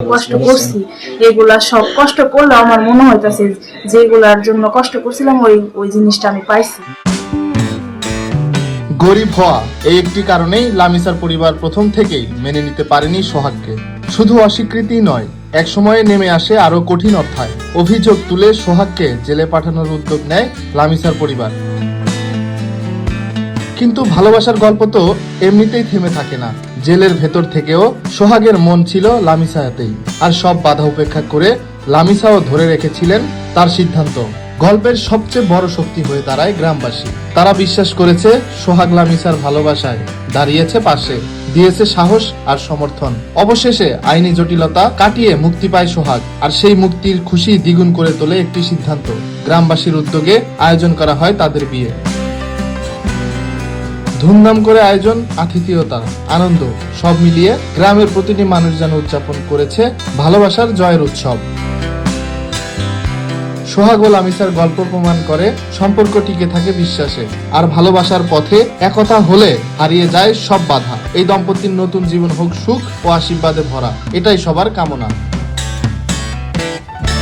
কষ্ট করছি এগুলা সব কষ্ট করলে আমার মনে হইতাছে যেগুলার জন্য কষ্ট করছিলাম, ওই ওই জিনিসটা আমি পাইছি। গরিব হওয়া এই একটি কারণেই লামিসার পরিবার প্রথম থেকেই মেনে নিতে পারেনি সোহাগকে। শুধু অস্বীকৃতি নয় এক সময়ে নেমে আসে আরও কঠিন অর্থায় অভিযোগ তুলে সোহাগকে জেলে পাঠানোর উদ্যোগ নেয় লামিসার পরিবার। কিন্তু ভালোবাসার গল্প তো এমনিতেই থেমে থাকে না। জেলের ভেতর থেকেও সোহাগের মন ছিল লামিসায়াতেই আর সব বাধা উপেক্ষা করে লামিসাও ধরে রেখেছিলেন তার সিদ্ধান্ত। গল্পের সবচেয়ে বড় শক্তি হয়ে দাঁড়ায় গ্রামবাসী। তারা বিশ্বাস করেছে সোহাগ লামিসার ভালোবাসায় দাঁড়িয়েছে পাশে, দিয়েছে সাহস আর সমর্থন। অবশেষে আইনি জটিলতা কাটিয়ে মুক্তি পায় সোহাগ, আর সেই মুক্তির খুশি দ্বিগুণ করে তোলে একটি সিদ্ধান্ত। গ্রামবাসীর উদ্যোগে আয়োজন করা হয় তাদের বিয়ে। ধুমধাম করে আয়োজন আতিথেয়তা আনন্দ, সব মিলিয়ে গ্রামের প্রতিটি মানুষ যেন উদযাপন করেছে ভালোবাসার জয়ের উৎসব। সোহাগ আমিসার গল্প প্রমাণ করে সম্পর্ক টিকে থাকে বিশ্বাসে, আর ভালোবাসার পথে একতা হলে হারিয়ে যায় সব বাধা। এই দম্পতির নতুন জীবন হোক সুখ ও আশীর্বাদে ভরা, এটাই সবার কামনা।